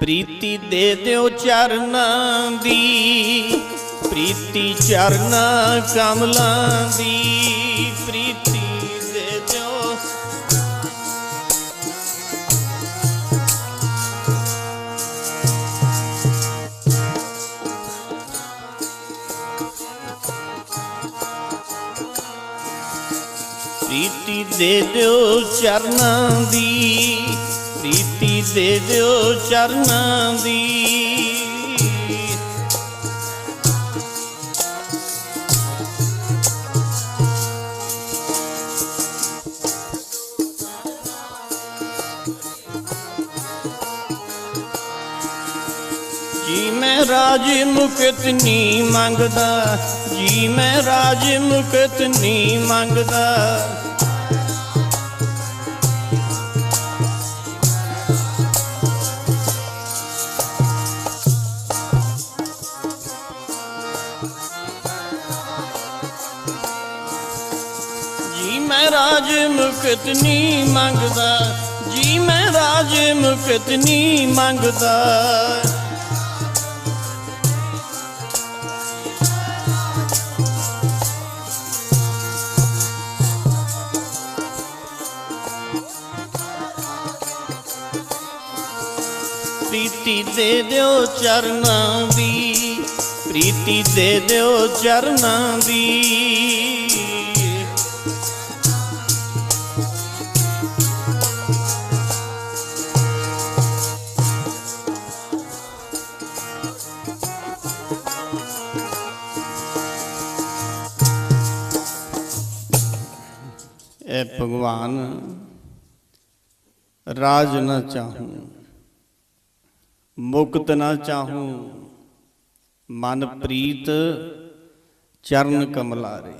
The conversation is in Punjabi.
ਪ੍ਰੀਤੀ ਦੇ ਦਿਓ ਚਰਨਾਂ ਦੀ, ਪ੍ਰੀਤੀ ਚਰਨਾਂ ਕਮਲਾਂ ਦੀ, ਪ੍ਰੀਤੀ ਦੇ ਦਿਓ। ਪ੍ਰੀਤੀ ਦੇ ਦਿਓ ਚਰਨਾਂ ਦੀ ਦੇ ਦਿਓ ਚਰਨਾਂ ਦੀ। ਜੀ ਮੈਂ ਰਾਜ ਮੁਕਤ ਨਹੀਂ ਮੰਗਦਾ, ਜੀ ਮੈਂ ਰਾਜ ਮੁਕਤ ਨਹੀਂ ਮੰਗਦਾ। ਮੈਂ ਰਾਜ ਮੁਕਤ ਨਹੀਂ ਮੰਗਦਾ। ਜੀ ਮੈਂ ਰਾਜ ਮੁਕਤ ਨਹੀਂ ਮੰਗਦਾ। ਪ੍ਰੀਤੀ ਦੇ ਦਿਓ ਚਰਨਾਂ ਦੀ, ਪ੍ਰੀਤੀ ਦੇ ਦਿਓ ਚਰਨਾਂ ਦੀ। ਇਹ ਭਗਵਾਨ ਰਾਜ ਨਾ ਚਾਹੂੰ ਮੁਕਤ ਨਾ ਚਾਹੂੰ ਮਨ ਪ੍ਰੀਤ ਚਰਨ ਕਮਲਾਰੇ।